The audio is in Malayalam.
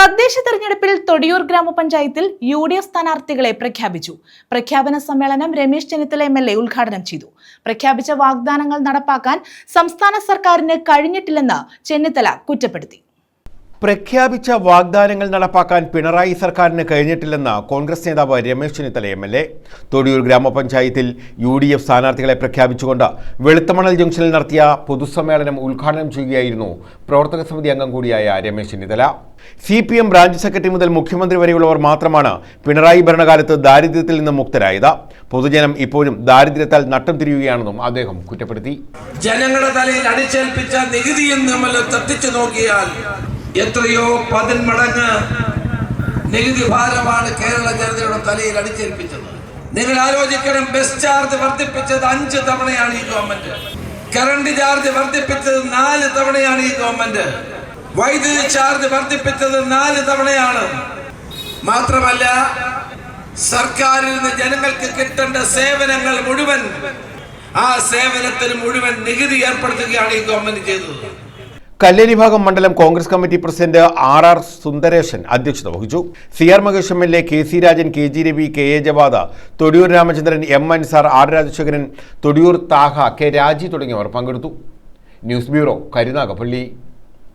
തദ്ദേശ തെരഞ്ഞെടുപ്പിൽ തൊടിയൂർ ഗ്രാമപഞ്ചായത്തിൽ യു ഡി എഫ് സ്ഥാനാർത്ഥികളെ പ്രഖ്യാപിച്ചു. പ്രഖ്യാപന സമ്മേളനം Ramesh Chennithala M L A ഉദ്ഘാടനം ചെയ്തു. പ്രഖ്യാപിച്ച വാഗ്ദാനങ്ങൾ നടപ്പാക്കാൻ സംസ്ഥാന സർക്കാരിന് കഴിഞ്ഞിട്ടില്ലെന്ന് ചെന്നിത്തല കുറ്റപ്പെടുത്തി. പ്രഖ്യാപിച്ച വാഗ്ദാനങ്ങൾ നടപ്പാക്കാൻ പിണറായി സർക്കാരിന് കഴിഞ്ഞിട്ടില്ലെന്ന കോൺഗ്രസ് നേതാവ് Ramesh Chennithala M L A. Thodiyoor ഗ്രാമപഞ്ചായത്തിൽ യു ഡി എഫ് സ്ഥാനാർത്ഥികളെ പ്രഖ്യാപിച്ചുകൊണ്ട് വെളുത്തമണൽ ജംഗ്ഷനിൽ നടത്തിയ പൊതുസമ്മേളനം ഉദ്ഘാടനം ചെയ്യുകയായിരുന്നു പ്രവർത്തക സമിതി അംഗം കൂടിയായ Ramesh Chennithala. C P M branch secretary മുതൽ മുഖ്യമന്ത്രി വരെയുള്ളവർ മാത്രമാണ് പിണറായി ഭരണകാലത്ത് ദാരിദ്ര്യത്തിൽ നിന്ന് മുക്തരായത്. പൊതുജനം ഇപ്പോഴും ദാരിദ്ര്യത്താൽ നട്ടം തിരിയുകയാണെന്നും അദ്ദേഹം കുറ്റപ്പെടുത്തി. ജനങ്ങളുടെ തലയിൽ അടിച്ചേൽപ്പിച്ച നികുതി നമ്മൾ തട്ടിച്ചു നോക്കിയാൽ എത്രയോ പതിന്മടങ്ങ് നികുതി ഭാരമാണ് കേരള ജനതയുടെ തലയിൽ അടിച്ചേൽപ്പിച്ചത്. നിങ്ങൾ ആലോചിക്കണം ബസ് ചാർജ് വർദ്ധിപ്പിച്ചത് അഞ്ച് തവണയാണ് ഈ ഗവൺമെന്റ് കറണ്ട് ചാർജ് വർദ്ധിപ്പിച്ചത് നാല് തവണയാണ് ഈ ഗവൺമെന്റ് വൈദ്യുതി ചാർജ് വർദ്ധിപ്പിച്ചത് നാല് തവണയാണ്. മാത്രമല്ല സർക്കാരിൽ നിന്ന് ജനങ്ങൾക്ക് കിട്ടേണ്ട സേവനങ്ങൾ മുഴുവൻ ആ സേവനത്തിന് മുഴുവൻ നികുതി ഏർപ്പെടുത്തുകയാണ് ഈ ഗവൺമെന്റ് ചെയ്തത്. കല്ലേരി ഭാഗം മണ്ഡലം Congress committee president R R Sundaresan അധ്യക്ഷത വഹിച്ചു. C R Mahesh M L A K C Rajan K G Ravi K A Javad Thodiyoor Ramachandran M Ansar R Rajasekharan Thodiyoor Thaha K Raji തുടങ്ങിയവർ പങ്കെടുത്തു. News bureau Karunagappally.